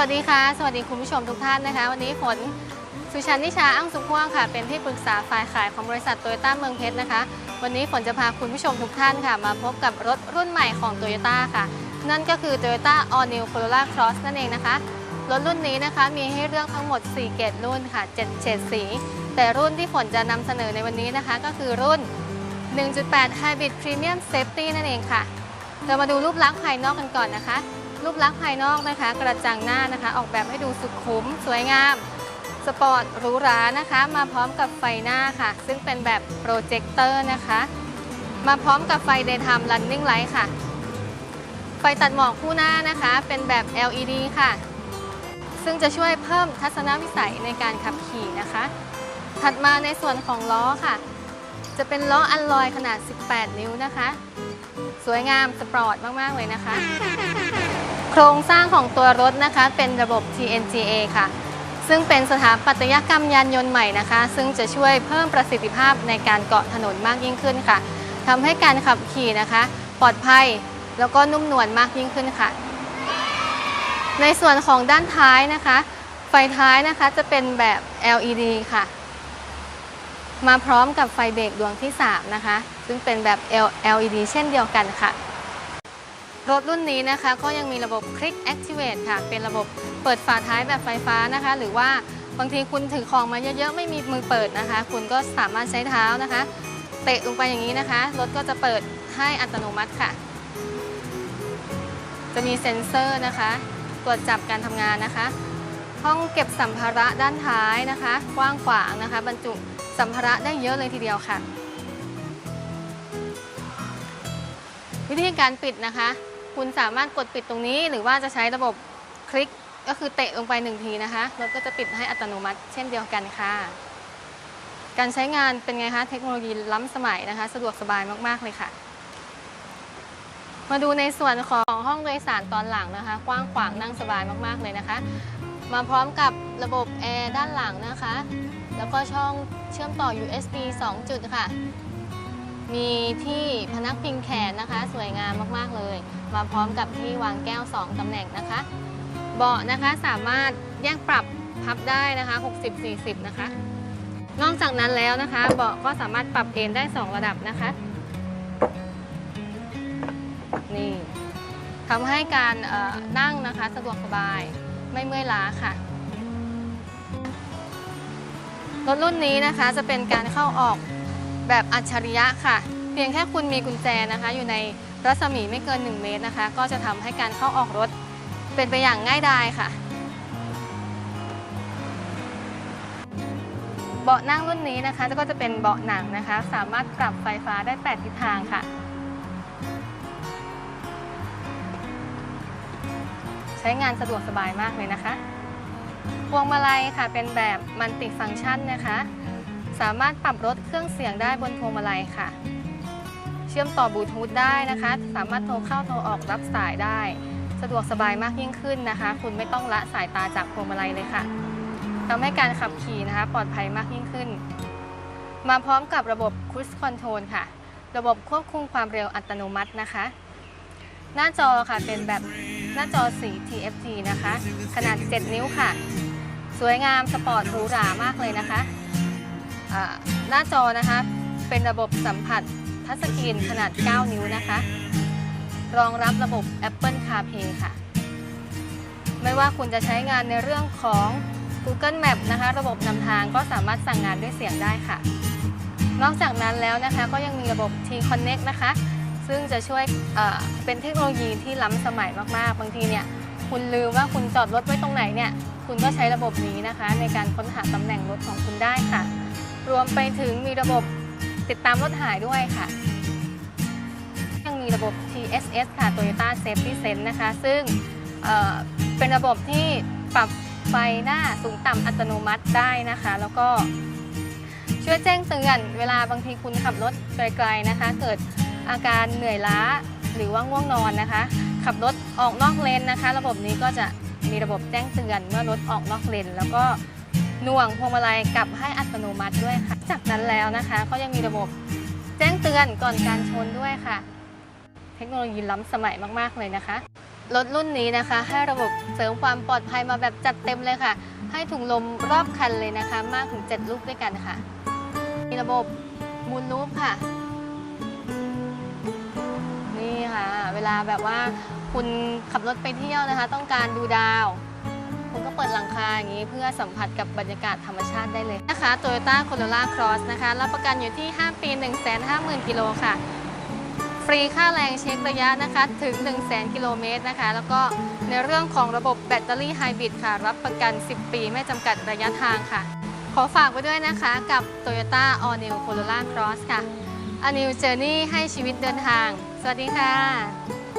วัสดีค่ะ สวัสดีคุณผู้ชมทุกท่านนะคะ วันนี้ฝนสุชันนิชาอั้งสุขพ่วงค่ะ เป็นที่ปรึกษาฝ่ายขายของบริษัทโตโยต้าเมืองเพชรนะคะ วันนี้ฝนจะพาคุณผู้ชมทุกท่านค่ะ มาพบกับรถรุ่นใหม่ของโตโยต้าค่ะ นั่นก็คือ Toyota All New Corolla Cross นั่นเองนะคะ รถรุ่นนี้นะคะมีให้เลือกทั้งหมด 4 เกรดรุ่นค่ะ 7 เฉดสี แต่รุ่นที่ฝนจะนำเสนอในวันนี้นะคะ ก็คือรุ่น 1.8 Hybrid Premium Safety นั่นเองค่ะ เรามาดูรูปลักษณ์ภายนอกกันก่อนนะคะ รูปลักษณ์ภายนอกนะคะ กระจังหน้านะคะ ออกแบบให้ดูสุขุม สวยงาม สปอร์ตหรูหรานะคะ มาพร้อมกับไฟหน้าค่ะ ซึ่งเป็นแบบโปรเจคเตอร์นะคะ มาพร้อมกับไฟ Daytime Running Light ค่ะ ไฟตัดหมอกคู่หน้านะคะ เป็นแบบ LED ค่ะ ซึ่งจะช่วยเพิ่มทัศนวิสัยในการขับขี่นะคะ ถัดมาในส่วนของล้อค่ะ จะเป็นล้ออัลลอยขนาด 18 นิ้วนะคะ สวยงามสปอร์ตมาก ๆ เลยนะคะ โครงสร้างของตัวรถนะคะเป็นระบบ TNGA ค่ะ ซึ่งเป็นสถาปัตยกรรมยานยนต์ใหม่นะคะ ซึ่งจะช่วยเพิ่มประสิทธิภาพในการเกาะถนนมากยิ่งขึ้นค่ะทำให้การขับขี่นะคะ ปลอดภัยแล้วก็นุ่มนวลมากยิ่งขึ้นค่ะ ในส่วนของด้านท้ายนะคะ ไฟท้ายนะคะจะเป็นแบบ LED ค่ะ มาพร้อมกับไฟเบรกดวงที่ 3 นะคะ ซึ่งเป็นแบบ LED เช่นเดียวกันค่ะ รถรุ่นนี้นะคะ ก็ยังมีระบบ Click Activate ค่ะ เป็นระบบเปิดฝาท้ายแบบไฟฟ้านะคะ หรือว่าบางทีคุณถือของมาเยอะๆ ไม่มีมือเปิดนะคะ คุณก็สามารถใช้เท้านะคะ เตะลงไปอย่างนี้นะคะ รถก็จะเปิดให้อัตโนมัติค่ะ จะมีเซ็นเซอร์นะคะ ตรวจจับการทำงานนะคะ ห้องเก็บสัมภาระด้านท้ายนะคะ กว้างขวางนะคะ บรรจุสัมภาระได้เยอะเลยทีเดียวค่ะ วิธีการปิดนะคะ คุณสามารถกดปิดตรงนี้ หรือว่าจะใช้ระบบคลิกก็คือเตะลงไปหนึ่งทีนะคะรถก็จะปิดให้อัตโนมัติ เช่นเดียวกันค่ะ การใช้งานเป็นไงคะเทคโนโลยีล้ำสมัยนะคะ สะดวกสบายมาก ๆ เลยค่ะ มาดูในส่วนของห้องโดยสารตอนหลังนะคะ กว้างขวางนั่งสบายมาก ๆ เลยนะคะ มาพร้อมกับระบบแอร์ด้านหลังนะคะ แล้วก็ช่องเชื่อมต่อ USB 2 จุดค่ะ มีที่พนักพิงแขนนะคะ สวยงามมากๆเลย มาพร้อมกับที่วางแก้ว 2 ตำแหน่งนะคะ เบาะนะคะสามารถแยกปรับพับได้นะคะ 60-40 นะคะ นอกจากนั้นแล้วนะคะ เบาะก็สามารถปรับเอนได้ 2 ระดับนะคะ นี่ทำให้การนั่งนะคะสะดวกสบายไม่เมื่อยล้าค่ะรถรุ่นนี้นะคะจะเป็นการเข้าออก แบบอัจฉริยะค่ะ เพียงแค่คุณมีกุญแจนะคะ อยู่ในรัศมีไม่เกิน 1 เมตรนะคะ ก็จะทำให้การเข้าออกรถเป็นไปอย่างง่ายดายค่ะ เบาะนั่งรุ่นนี้นะคะก็จะเป็นเบาะหนังนะคะ สามารถปรับไฟฟ้าได้ 8 ทิศทางค่ะ ใช้งานสะดวกสบายมากเลยนะคะพวงมาลัยค่ะเป็นแบบมัลติฟังก์ชันนะคะ สามารถปรับลดเครื่องเสียงได้บนพวงมาลัยค่ะ เชื่อมต่อบลูทูธได้นะคะ สามารถโทรเข้าโทรออกรับสายได้ สะดวกสบายมากยิ่งขึ้นนะคะ คุณไม่ต้องละสายตาจากพวงมาลัยเลยค่ะทำให้การขับขี่นะคะ ปลอดภัยมากยิ่งขึ้น มาพร้อมกับระบบ Cruise Control ค่ะ ระบบควบคุมความเร็วอัตโนมัตินะคะ หน้าจอค่ะเป็นแบบหน้าจอสี TFT นะคะ ขนาด 7 นิ้วค่ะ สวยงามสปอร์ตหรูหรามากเลยนะคะ หน้าจอนะคะ เป็นระบบสัมผัสทัชสกรีนขนาด 9 นิ้วนะคะ รองรับระบบ Apple CarPlay ค่ะ ไม่ว่าคุณจะใช้งานในเรื่องของ Google Map นะคะ ระบบนำทางก็สามารถสั่งงานด้วยเสียงได้ค่ะ นอกจากนั้นแล้วนะคะก็ยังมีระบบ T-Connect นะคะ ซึ่งจะช่วยเเป็นเทคโนโลยีที่ล้ำสมัยมากๆ บางทีเนี่ยคุณลืมว่าคุณจอดรถไว้ตรงไหนเนี่ย คุณก็ใช้ระบบนี้นะคะ ในการค้นหาตำแหน่งรถของคุณได้ค่ะ รวมไปถึงมีระบบติดตามรถหายด้วยค่ะ ยังมีระบบ TSS ค่ะ Toyota Safety Sense นะคะ ซึ่งเเป็นระบบที่ปรับไฟหน้าสูงต่ำอัตโนมัติได้นะคะ แล้วก็ช่วยแจ้งเตือนเวลาบางทีคุณขับรถไกลๆนะคะ เกิดอาการเหนื่อยล้าหรือว่าง่วงนอนนะคะ ขับรถออกนอกเลนนะคะ ระบบนี้ก็จะมีระบบแจ้งเตือนเมื่อรถออกนอกเลนแล้วก็ หน่วงพวงมาลัยกลับให้อัตโนมัติด้วยค่ะ จากนั้นแล้วนะคะก็ยังมีระบบแจ้งเตือนก่อนการชนด้วยค่ะ เทคโนโลยีล้ำสมัยมากๆเลยนะคะรถรุ่นนี้นะคะ ให้ระบบเสริมความปลอดภัยมาแบบจัดเต็มเลยค่ะ ให้ถุงลมรอบคันเลยนะคะ มากถึง 7 ลูกด้วยกันค่ะ มีระบบมูลลูปค่ะ นี่ค่ะ เวลาแบบว่าคุณขับรถไปเที่ยวนะคะ ต้องการดูดาว คุณก็เปิดหลังคาอย่างนี้เพื่อสัมผัสกับบรรยากาศธรรมชาติได้เลยนะคะ Toyota Corolla Cross นะคะรับประกันอยู่ที่ 5 ปี 150,000 กิโลค่ะ ฟรีค่าแรงเช็คระยะนะคะถึง 100,000 กิโลเมตรนะคะ แล้วก็ในเรื่องของระบบแบตเตอรี่ไฮบริดค่ะ รับประกัน 10 ปีไม่จำกัดระยะทางค่ะ ขอฝากไว้ด้วยนะคะกับ Toyota All New Corolla Cross ค่ะ A New Journey ให้ชีวิตเดินทาง สวัสดีค่ะ